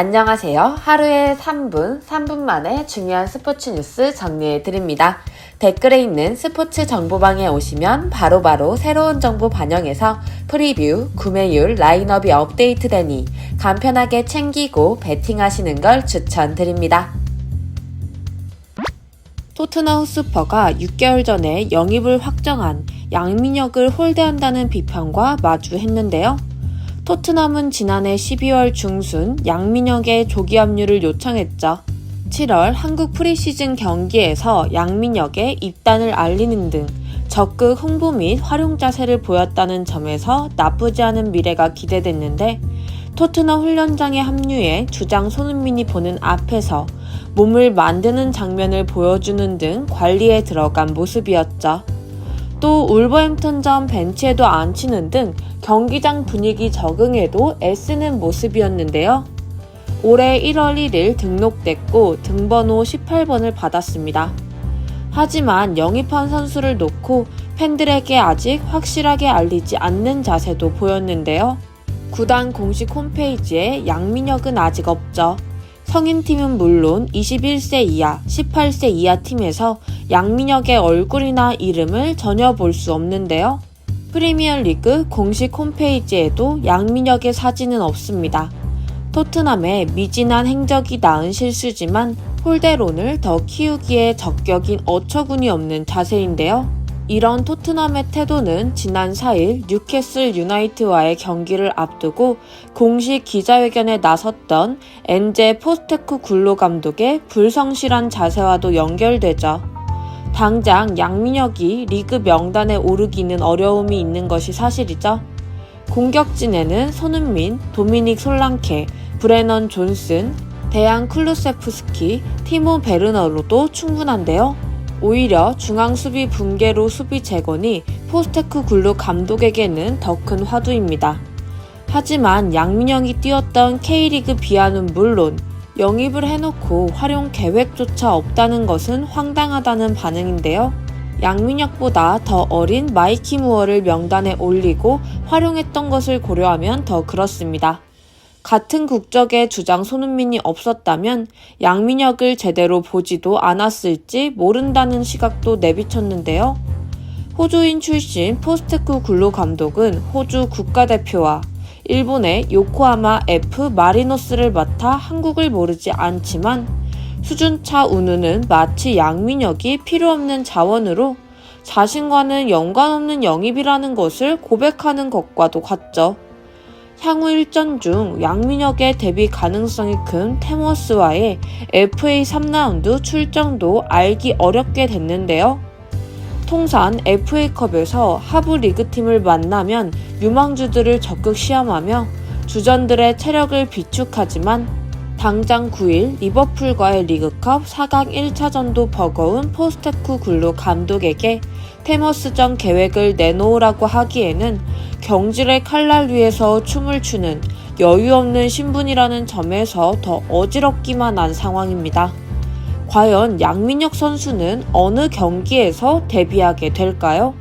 안녕하세요. 하루에 3분, 3분 만에 중요한 스포츠 뉴스 정리해 드립니다. 댓글에 있는 스포츠 정보방에 오시면 바로 바로 새로운 정보 반영해서 프리뷰, 구매율, 라인업이 업데이트되니 간편하게 챙기고 베팅하시는 걸 추천드립니다. 토트넘 스퍼가 6개월 전에 영입을 확정한 양민혁을 홀대한다는 비판과 마주했는데요. 토트넘은 지난해 12월 중순 양민혁의 조기 합류를 요청했죠. 7월 한국 프리시즌 경기에서 양민혁의 입단을 알리는 등 적극 홍보 및 활용 자세를 보였다는 점에서 나쁘지 않은 미래가 기대됐는데 토트넘 훈련장에 합류해 주장 손흥민이 보는 앞에서 몸을 만드는 장면을 보여주는 등 관리에 들어간 모습이었죠. 또 울버햄턴전 벤치에도 앉히는 등 경기장 분위기 적응에도 애쓰는 모습이었는데요. 올해 1월 1일 등록됐고 등번호 18번을 받았습니다. 하지만 영입한 선수를 놓고 팬들에게 아직 확실하게 알리지 않는 자세도 보였는데요. 구단 공식 홈페이지에 양민혁은 아직 없죠. 성인팀은 물론 21세 이하, 18세 이하 팀에서 양민혁의 얼굴이나 이름을 전혀 볼 수 없는데요. 프리미어리그 공식 홈페이지에도 양민혁의 사진은 없습니다. 토트넘의 미진한 행적이 낳은 실수지만 홀대론을 더 키우기에 적격인 어처구니 없는 자세인데요. 이런 토트넘의 태도는 지난 4일 뉴캐슬 유나이트와의 경기를 앞두고 공식 기자회견에 나섰던 엔제 포스테쿠 굴로 감독의 불성실한 자세와도 연결되죠. 당장 양민혁이 리그 명단에 오르기는 어려움이 있는 것이 사실이죠. 공격진에는 손흥민, 도미닉 솔랑케, 브레넌 존슨, 대양 클루세프스키, 티모 베르너로도 충분한데요. 오히려 중앙 수비 붕괴로 수비 재건이 포스테크 굴루 감독에게는 더 큰 화두입니다. 하지만 양민영이 뛰었던 K리그 비하는 물론 영입을 해놓고 활용 계획조차 없다는 것은 황당하다는 반응인데요. 양민혁보다 더 어린 마이키 무어를 명단에 올리고 활용했던 것을 고려하면 더 그렇습니다. 같은 국적의 주장 손흥민이 없었다면 양민혁을 제대로 보지도 않았을지 모른다는 시각도 내비쳤는데요. 호주인 출신 포스테쿠 굴루 감독은 호주 국가대표와 일본의 요코하마 F 마리노스를 맡아 한국을 모르지 않지만 수준차 운우는 마치 양민혁이 필요 없는 자원으로 자신과는 연관없는 영입이라는 것을 고백하는 것과도 같죠. 향후 일전 중 양민혁의 데뷔 가능성이 큰 테머스와의 FA 3라운드 출정도 알기 어렵게 됐는데요. 통산 FA컵에서 하부 리그 팀을 만나면 유망주들을 적극 시험하며 주전들의 체력을 비축하지만 당장 9일 리버풀과의 리그컵 4강 1차전도 버거운 포스테쿠 굴루 감독에게 테머스전 계획을 내놓으라고 하기에는 경질의 칼날 위에서 춤을 추는 여유 없는 신분이라는 점에서 더 어지럽기만 한 상황입니다. 과연 양민혁 선수는 어느 경기에서 데뷔하게 될까요?